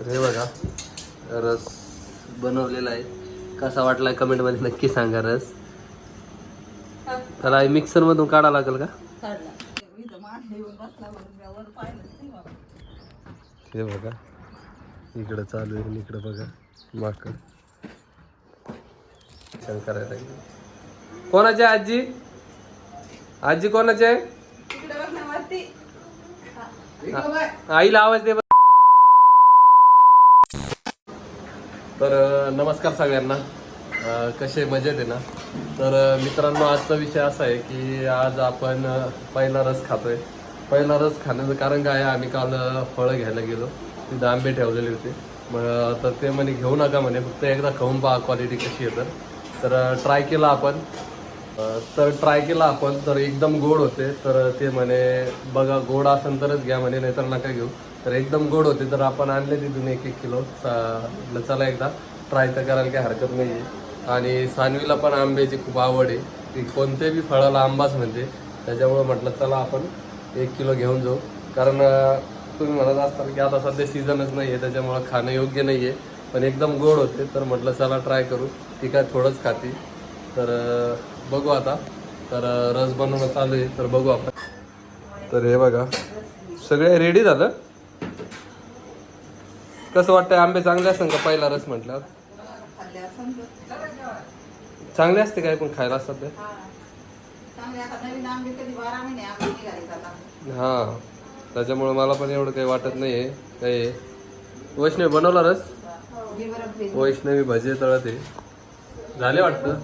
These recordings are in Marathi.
तर हे बघा रस बनवलेला आहे. कसा वाटला कमेंटमध्ये नक्की सांगा रस. त्याला मिक्सर मधून काढा लागेल का? हे बघा इकडं चालू आहे इकडं बघा माकड. छान करायला. कोणाची आहे आजी? आजी कोणाची आहे? आईला आवाज दे तर नमस्कार सगळ्यांना. कसे मजेत आहे ना? तर मित्रांनो आजचा विषय असा आहे की आज आपण पहिला रस खातोय. पहिला रस खाण्याचं कारण काय आहे? आम्ही काल फळं घ्यायला गेलो. तिथं आंबे ठेवलेले होते. मग तर ते म्हणे घेऊ नका म्हणे. फक्त एकदा खाऊन पहा क्वालिटी कशी आहे तर. ट्राय केला आपण. तर ट्राय केला आपण. तर एकदम गोड होते. तर ते म्हणे बघा गोड असेल तरच घ्या म्हणे नाहीतर नका घेऊ. तर एकदम गोड होते तर आपण आणले तिथून एक एक किलो. म्हटलं चला एकदा ट्राय तर करायला काही हरकत नाही आहे आणि सानवीला पण आंब्याची खूप आवड आहे. ती कोणत्याही बी फळाला आंबाच म्हणते. त्याच्यामुळं म्हटलं चला आपण एक किलो घेऊन जाऊ. कारण तुम्ही म्हणत असताल की आता सध्या सीझनच नाही आहे त्याच्यामुळं खाणं योग्य नाही आहे पण एकदम गोड होते तर म्हटलं चला ट्राय करू. ती काय थोडंच खाती. तर बघू आता. तर रस बनवणं चालू आहे तर बघू आपण. तर हे बघा सगळे रेडी झालं? कसं वाटतंय आंबे चांगले असतात का? पहिला रस म्हटल्यावर. चांगले असते काय पण खायला असतात ते? हा. त्याच्यामुळे मला पण एवढं काही वाटत नाही आहे? काही. वैष्णवी बनवला रस? वैष्णवी भजे तळत झाले वाटतं?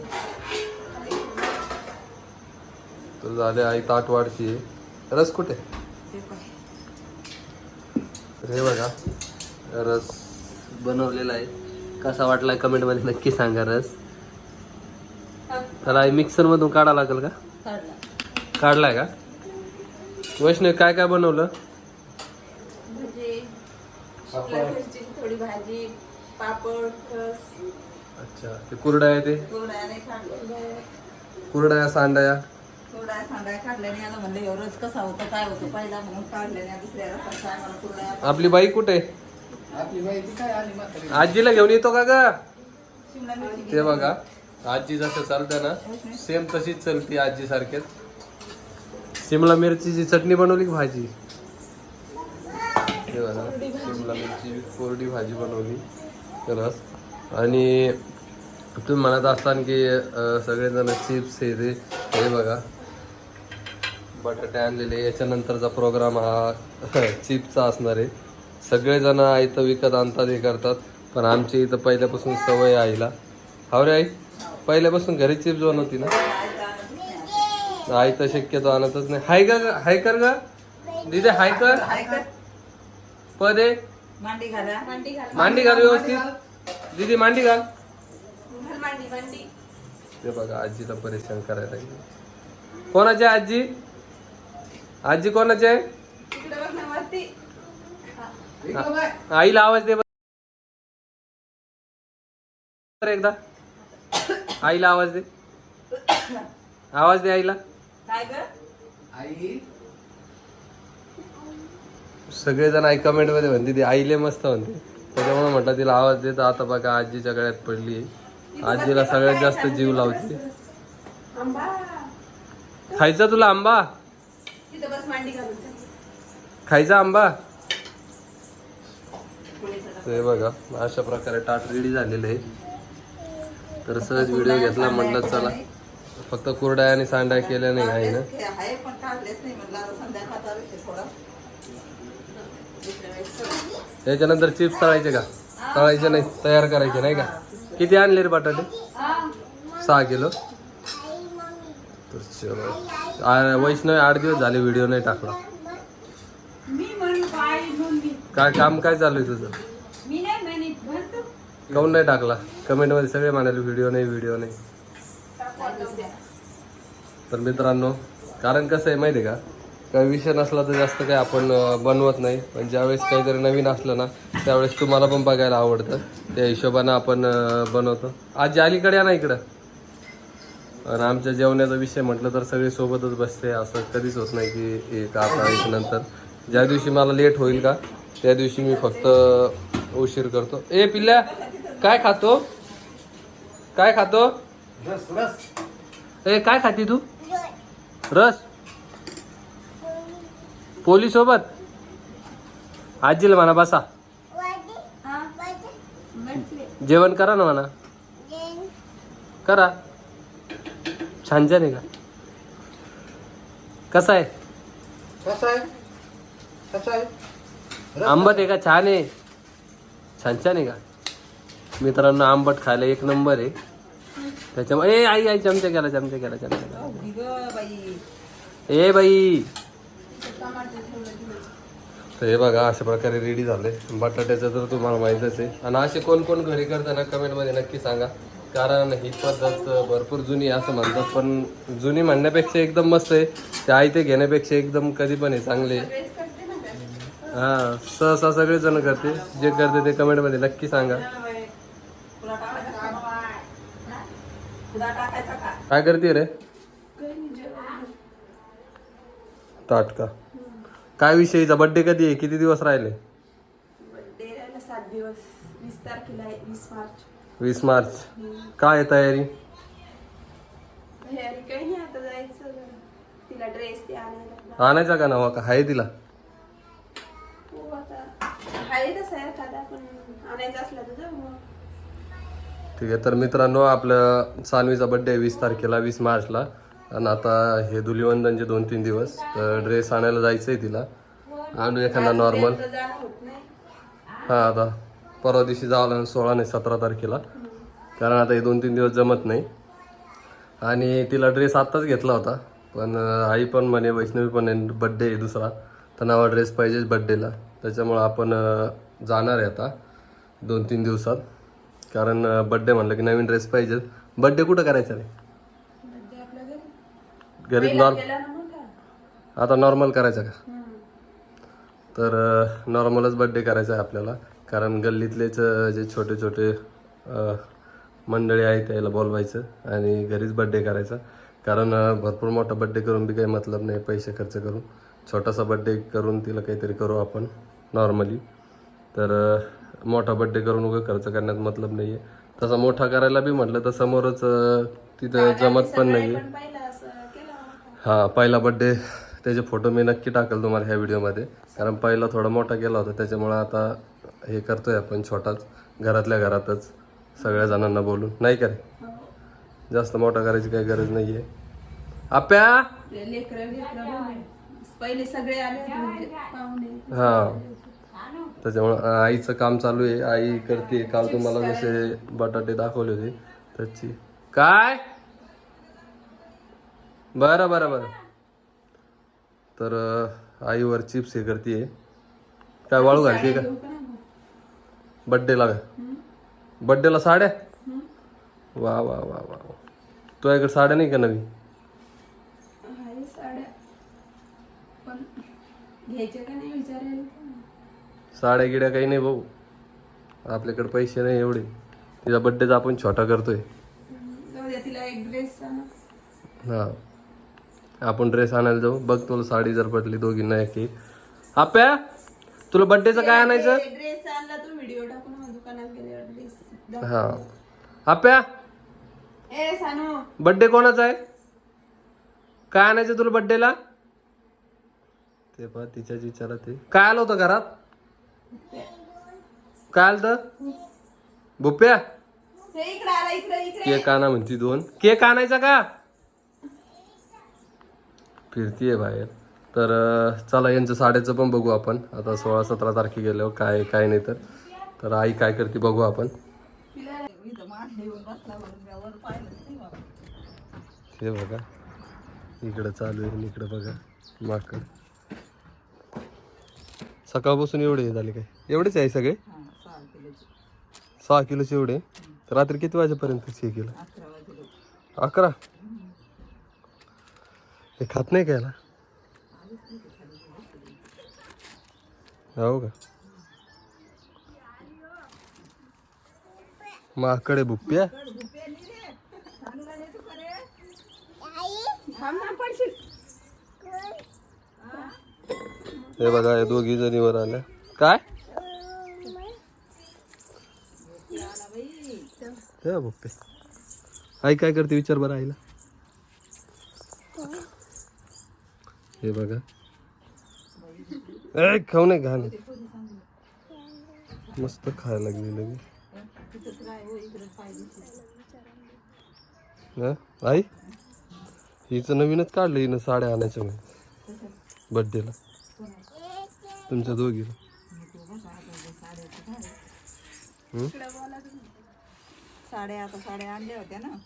तर झाले आई ताट वाढची रस कुठे? हे बघा. रस बनवलेला आहे. कसा वाटला कमेंटमध्ये नक्की सांगा रस. त्याला मिक्सर मधून काढा लागेल का? काढलाय का? वैष्णव काय काय बनवलं? थोडी भाजी पापड अच्छा ते कुरडाया ते? कोरड्याने काढले कुरडाया सांडाया? कोरड्या सांडाय काढल्याने काय आजीला घेऊन येतो का ग? ते बघा आजी जसं चालतं ना सेम तशीच चलती आजी सारखेच. शिमला मिरचीची चटणी बनवली की भाजी? हे बघा शिमला मिरची कोरडी भाजी बनवली. रस. आणि तुम्ही म्हणत असताना की सगळेजण चिप्स हे ते हे बघा. बटाटे आणलेले याच्यानंतरचा प्रोग्राम हा चिप्सचा असणार आहे. सगळेजण इथं विकत आणतात हे करतात. पण आमची इथं पहिल्यापासून सवय आईला हाव रे आई? पहिल्यापासून घरी चिप्स बनवती ना? आई तर शक्यतो आणतच नाही. हाय का ग? हाय कर ग. दिदे हाय कर. पद आहे मांडी घाला. मांडी घाला. मांडी घाल व्यवस्थित. दीदी मांडी घाल. मांडी मांडी. ते बघा आजीला परेशान करायला लागले. कोणाची आहे आजी? आजी कोणाची आहे तिकडे बघ ना वरती आ- आईला आवाज दे बरं. एकदा. आईला आवाज दे. आवाज दे आईला. काय ग? सगळेजण आई कमेंटमध्ये म्हणते ती आईले मस्त म्हणते. त्याच्यामुळे म्हटलं तिला आवाज देत. आता बघा आजीच्या गळ्यात पडली आजीला सगळ्यात जास्त जीव लावते. खायचा तुला आंबा? तिथं बस मांडी घालून. खायचा आंबा? ते बघा अशा प्रकारे ताट रेडी झालेलं आहे तर सहज व्हिडिओ घेतला म्हटलं चला. फक्त कुरड्या आणि सांड्या केल्या नाही आहे ना. त्याच्यानंतर चिप्स तळायचे का? तळायचे नाही तयार करायचे नाही का? किती आणले रे बटाटे? सहा किलो. तर चलो. वैष्णव आठ दिवस झाले व्हिडिओ नाही टाकला. मी म्हण बाई मम्मी. काय काम काय चालू आहे तुझं मी नाही म्हणत म्हणतो काऊन नाही टाकला? कमेंटमध्ये सगळे म्हणाले व्हिडिओ नाही व्हिडिओ नाही. तर मित्रांनो कारण कसं आहे माहिती आहे का? काही विषय नसला तर जास्त काही आपण बनवत नाही. पण ज्यावेळेस काहीतरी नवीन असलं ना त्यावेळेस तुम्हाला पण बघायला आवडतं. त्या हिशोबानं आपण बनवतो. आज अलीकडे या ना इकडं. आणि आमच्या जेवणाचा विषय म्हटलं तर सगळे सोबतच बसते. असं कधीच होत नाही की एक आता एक नंतर. ज्या दिवशी मला लेट होईल का त्या दिवशी मी फक्त उशीर करतो. ए पिल्ल्या! काय खातो? काय खातो? रस रस. ए काय खाती तू? रस. पोली सोबत आजीला म्हणा बसा. जेवण करा ना म्हणा. करा. छान छान आहे का? कसा आहे? कसा आहे? कसा आहे? आंबट आहे? का? छान आहे. छान छान आहे का? मित्रांनो आंबट खायला एक नंबर आहे. त्याच्यामुळे ए आई आई चमचा केला चमचा केला चमचा केला. ए बाई. तर हे बघा अशा प्रकारे रेडी झाले. बटाट्याचं तर तुम्हाला माहीतच आहे. आणि असे कोण कोण घरी करताना कमेंटमध्ये नक्की सांगा. कारण ही पद्धत भरपूर जुनी आहे असं म्हणतात. पण जुनी म्हणण्यापेक्षा एकदम मस्त आहे. ते आई ते घेण्यापेक्षा एकदम कधी पण आहे चांगले आहे. हा सहसा सगळे जण करते. जे करते ते कमेंटमध्ये नक्की सांगा तुला टाकायचा का तुला टाकायचा का काय करते रे? ताट का काय विषयीचा बर्थडे कधी आहे? किती दिवस राहिले? वीस मार्च. काय आहे तयारी? तयारी काही नाही आता जायचं जरा. तिला ड्रेस ते आणायला आणायचा का नवा? का आहे तिला? हो आणायचं असला मग. ठीक आहे. तर मित्रांनो आपलं सानवीचा बड्डे आहे वीस तारखेला वीस मार्चला. आणि आता हे धुलिवंदनचे दोन तीन दिवस. तर ड्रेस आणायला जायचं आहे तिला. आणू एखादा नॉर्मल हां आता परवा दिवशी जावं लागेल सोळा नाही सतरा तारखेला. कारण आता हे दोन तीन दिवस जमत नाही. आणि तिला ड्रेस आत्ताच घेतला होता. पण आई पण म्हणे वैष्णवी पण आहे बड्डे आहे दुसरा. तर नवा ड्रेस पाहिजेच बड्डेला त्याच्यामुळं आपण जाणार आहे आता दोन तीन दिवसात. कारण बड्डे म्हणलं की नवीन ड्रेस पाहिजे बड्डे कुठं करायचा रे? घरी. घरी पहिला नॉर्म केला ना मोठा. आता नॉर्मल करायचा का. तर नॉर्मलच बड्डे करायचा आहे आपल्याला. कारण गल्लीतलेच जे छोटे छोटे मंडळी आहेत त्याला बोलवायचं आणि घरीच बड्डे करायचा. कारण भरपूर मोठा बड्डे करून बी काही मतलब नाही पैसे खर्च करून. छोटासा बड्डे करून तिला काहीतरी करू आपण नॉर्मली तर मोठा बड्डे करून उगा खर्च करण्यात मतलब नाही आहे तसा मोठा करायला बी म्हटलं तर समोरच तिथं जमत पण नाही आहे हा पहिला बड्डे त्याचे फोटो मी नक्की टाकेल तुम्हाला ह्या व्हिडिओमध्ये कारण पहिला थोडा मोठा केला होता त्याच्यामुळं आता हे करतोय आपण छोटाच घरातल्या घरातच सगळ्या जणांना बोलून. नाही का रे? जास्त मोठा करायची काही गरज नाही आहे आप्या. पहिले सगळे आले म्हणजे हा. त्याच्यामुळं आईचं काम चालू आहे. आई करते. काल तुम्हाला जसे बटाटे दाखवले होते. त्याची. काय? बरं बरं बरं. तर आईवर चिप्स हे करते काय वाळू घालते का? बड्डेला का? बड्डेला साड्या? वा वा वा वा वा. तुझ्याकडे साड्या नाही का नवी घ्यायच्या का नाही विचारायला? साड्या गिड्या काही नाही भाऊ. आपल्याकडे पैसे नाही एवढे. तिचा बड्डेचा आपण छोटा करतोय. जाऊ द्या तिला एक ड्रेस हा. आपण ड्रेस आणायला जाऊ. बघ तुला साडी जर पडली दोघींना एक एक. आप्या तुला बड्डेचं काय आणायचं? ड्रेस आणला तो व्हिडिओ टाकून मग दुकानात गेल्यावर ड्रेस हा. आप्या ए सानू. बड्डे कोणाचा आहे? काय आणायचं तुला बड्डेला ते पहा तिच्याच विचारात ते काय आलं होतं घरात? काय आलं तर बुप्प्या इकडे आला इकडे इकडे. केक आणा म्हणती दोन. केक आणायचा का? फिरतीये बाहेर. तर चला यांचं साड्याचं पण बघू आपण. आता सोळा सतरा तारखे गेल्यावर काय काय नाही तर. तर आई काय करते बघू आपण. हे बघा. इकडं चालू आहे इकडं बघा. माकड. सकाळपासून एवढे हे झाले काय? एवढेच आहे सगळे? हा, सहा किलोची. सहा किलोचे एवढे? तर रात्री किती वाजेपर्यंत हे केलं? अकरा वाजले अकरा? हे खात नाही का याला? हो का? माकडे बुप्प्या. थांब ना पडशील. हे बघा या दोघी जणी वर आल्या. काय? किती आई काय करते? विचार बरं आईला. हे बघा. ए खाऊ नाही घाण. मस्त खायला लागली लगे आई? हिचं नवीनच काढलं हिनं साड्या आणायच्या म्हणे बड्डेला तुमच्या दोघी. साड्या आता साड्या आणल्या होत्या ना.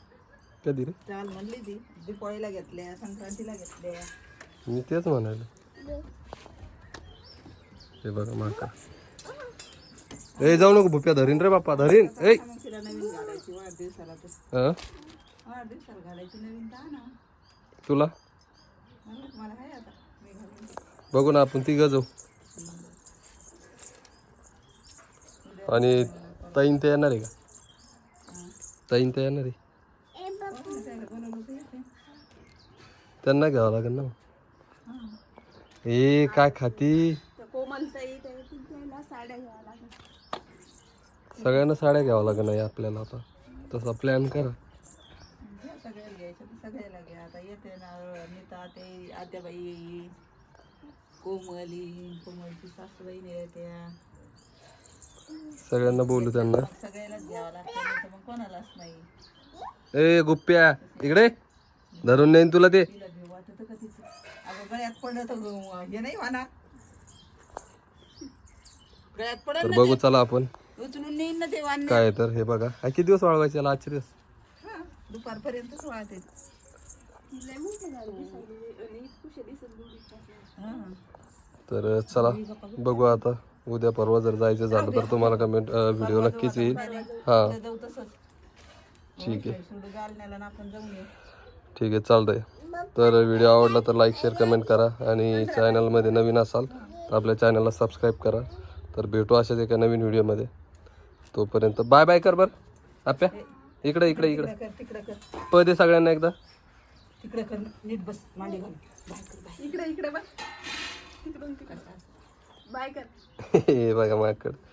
कधी रे? चाल म्हणली ती दिपाळीला घेतल्या संक्रांतीला घेतल्या. मी तेच म्हणायला हे बघा माका. ए जाऊ नको भुप्या धरीन रे बाप्पा धरीन. ए. तिला नवीन घालायची वाढदिवसाला तर हं? वाढदिवसाला घालायची नवीन का ना. तुला? म्हणलं मला आहे आता मी घालून. बघू ना आपण तिघं जाऊ. आणि ताईन ते येणार आहे का? ताईन ते येणार आहे. त्यांना घ्यावं लागेल ना ए काय खाती? तर साड्या घ्याव्या लागेल सगळ्यांना साड्या घ्यावं लागेल नाही आपल्याला आता. तसा प्लॅन करा. सगळ्याला घ्या आता येते ना नीता ते आद्याबाई येईल कोमलची सासूबाई येत्या सगळ्यांना बोलू त्यांना. नाही नाही. ए गुप्प्या इकडे. धरून नेईन तुला ते. तर नाही बघू चला आपण. काय तर हे बघा. हा किती दिवस वाळवायचे याला? आजचे दिवस. दुपारपर्यंतच वाळते. हा तर चला बघू आता. उद्या परवा जर जायचं झालं तर तुम्हाला कमेंट व्हिडिओ नक्कीच येईल. हा. ठीक आहे. ठीक आहे चालतंय. तर व्हिडिओ आवडला तर लाईक शेअर कमेंट करा आणि चॅनलमध्ये नवीन असाल तर आपल्या चॅनलला सबस्क्राईब करा. तर भेटू अशाच एका नवीन व्हिडिओमध्ये तोपर्यंत बाय बाय कर बरं. आप्या इकडे इकडे इकडे. पदे प दे सगळ्यांना एकदा. इकडे कर नीट बस मांडी इकडे इकडे बस. तिकडे. बाय कर. हे बघा माझ्याकडे